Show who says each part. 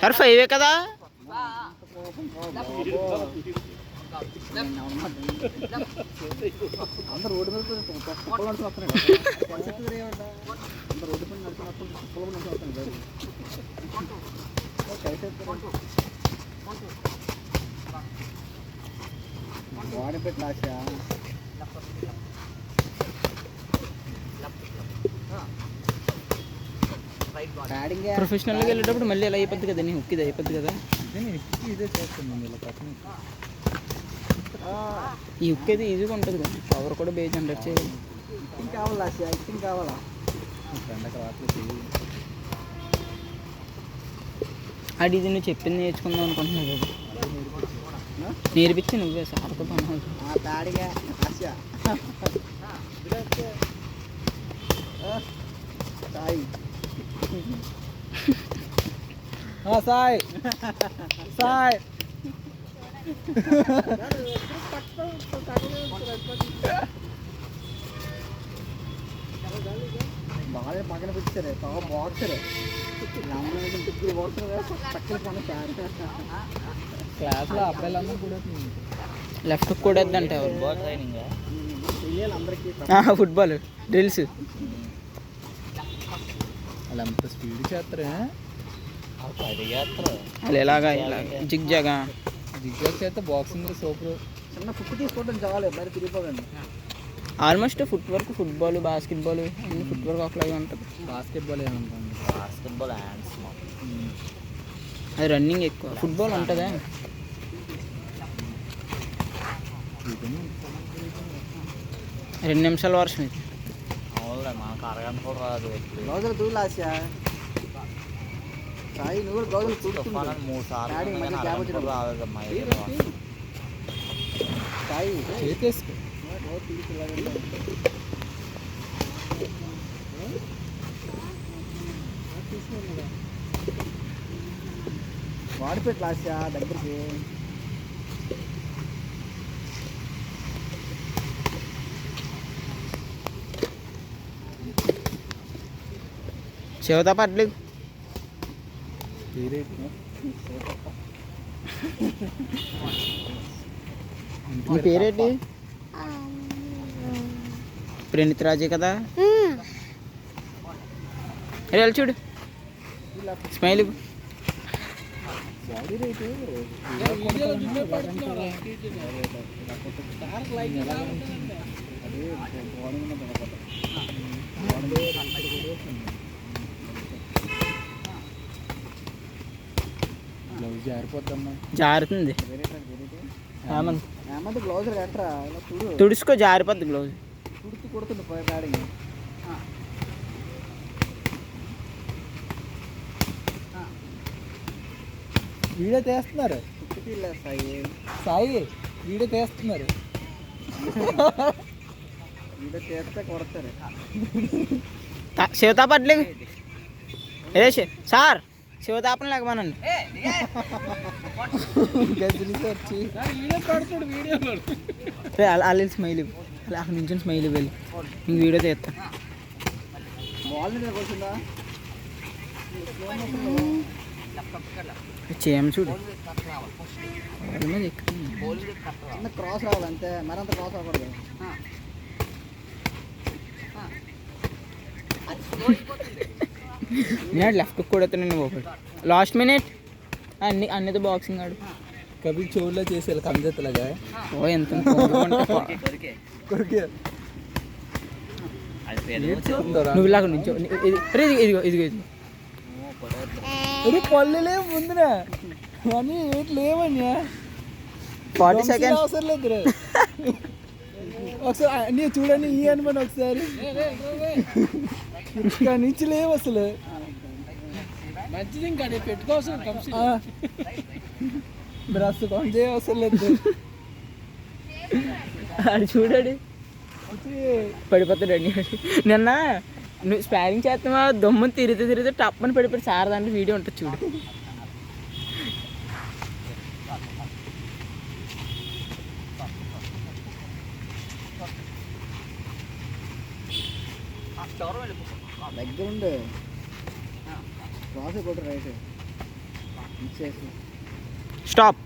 Speaker 1: Surf ఫైవే కదా?
Speaker 2: అందరు road మీద కుప్పలు నడుచుకుని అందరు రోడ్డు మీద నడుచుకున్నప్పుడు కుప్పలు నడుచుకుని వాడి పెట్టి
Speaker 1: ప్రొఫెషనల్గా వెళ్ళేటప్పుడు మళ్ళీ ఇలా అయిపోద్ది కదా నీ హుక్ ఇది అయిపోద్ది కదా.
Speaker 2: ఇదే చేస్తున్నాను ఇలా పక్కన
Speaker 1: ఈ హుక్ అయితే ఈజీగా ఉంటుంది కదా పవర్ కూడా బేస్ జనరేట్ చేయాలి.
Speaker 2: కావాలా యాక్టింగ్ కావాలా?
Speaker 1: అది ఇది నువ్వు చెప్పింది నేర్చుకుందాం అనుకుంటున్నావు కదా. నేర్పించి నువ్వే సార్తో పని అవుతుంది.
Speaker 2: ఆ సాయి. సాయ్. బాగా పక్కన పెట్టారు బాగా బాక్సర్ పక్కన క్లాస్లో అబ్బాయిలందరూ కూడా
Speaker 1: లెఫ్ట్ కూడా వద్దంటే ఎవరు?
Speaker 2: అందరికీ
Speaker 1: ఫుట్బాల్ డ్రిల్స్
Speaker 2: వాళ్ళు అంత స్పీడ్ చేస్తారా?
Speaker 1: వాళ్ళు ఎలాగా ఇలాగా జిగ్ జాగా
Speaker 2: దిగ్గా చేస్తే బాక్సింగ్ సూపర్. చిన్న ఫుక్ తీసుకోవడం చాలు మరి తిరిగిపోదండి
Speaker 1: almost foot work football basketball అన్ని ఫుట్ వర్క్ ఒకలాగే ఉంటుంది.
Speaker 2: బాస్కెట్బాల్ ఏమంటాను
Speaker 3: బాస్కెట్బాల్ హ్యాండ్స్
Speaker 1: అది రన్నింగ్ ఎక్కువ. ఫుట్బాల్ ఉంటుందా? రెండు నిమిషాల వర్షం ఇది.
Speaker 3: అవునులే మనకు అరగంట కూడా రాదు ఎప్పుడు
Speaker 2: గౌజలు దూలు ఆశ సాయి నువ్వు కూడా గౌజలు
Speaker 3: తుఫాన్ అని మూడు సార్లు
Speaker 2: డాడీ
Speaker 3: ఉన్నాయి
Speaker 2: మళ్ళీ
Speaker 3: కానీ
Speaker 2: క్యాబ్
Speaker 3: అరగంట కూడా
Speaker 2: వచ్చినప్పుడు.
Speaker 3: రాలేదమ్మా ఏదో
Speaker 2: సాయి చేసేసుకో వాడిపెట్టు ఆశ దగ్గరికి
Speaker 1: శివత పట్లేదు నీ పేరేంటి ప్రణీత్ రాజే కదా వెళ్ళి చూడు స్మైల్
Speaker 2: బాడీ రేటు బ్లౌజ్ జారిపోద్దమ్మా
Speaker 1: జారుతుంది. తుడుచుకో జారిపోద్ది బ్లౌజ్.
Speaker 2: వీడియో తీస్తున్నారు. సాయి. సాయి వీడియో తీస్తున్నారు. వీడియో తీస్తే కొడతారు.
Speaker 1: శివతా పట్లేదు అదే శి- సార్. శివతాపన లేకమానండి అలా స్మైల్ ఇవ్వు. అలా అక్కడ నుంచి స్మైల్ ఇవ్వాలి ఇంక వీడియో తీస్తా. చేయము చూడు. వాళ్ళ
Speaker 2: క్రాస్ రావాలి అంతే. మరంత క్రాస్ అవ్వకూడదు
Speaker 1: నేను లెఫ్ట్ కూడా నేను ఒకటి. Last minute? అన్ని అన్నితో బాక్సింగ్ ఆడు.
Speaker 2: కబీర్ చెవుల్లో చేసేయాలి కంజెత్తులాగా
Speaker 1: ఓ ఎంత నువ్వు ఇలాగ నుంచో. ఇదిగో ఇదిగో ఇదిగో.
Speaker 2: ఇది పళ్ళు లేవు ముందున అని ఏంటి లేవని
Speaker 1: ఫార్టీ సెకండ్స్.
Speaker 2: అవసరం లేదు రే. ఒకసారి అన్నీ చూడండి ఈ అనుమని ఒకసారి. ఇక్కడ నుంచి లేవు అసలు. మంచిది ఇంకా పెట్టుకోవచ్చు బ్రష్ కొంచెం చేయ అవసరం లేదు.
Speaker 1: ఆడు చూడాడు. పడిపోతాడు అండి నిన్న నువ్వు స్పారింగ్ చేస్తామా దమ్ముని తిరిగితే తిరిగితే టప్పని పడిపోయి సార్ దాంట్లో వీడియో ఉంటుంది చూడు.
Speaker 2: దగ్గర ఉండు క్రాస్ కొట్టు రైట్. ఇచ్చేసి.
Speaker 1: స్టాప్.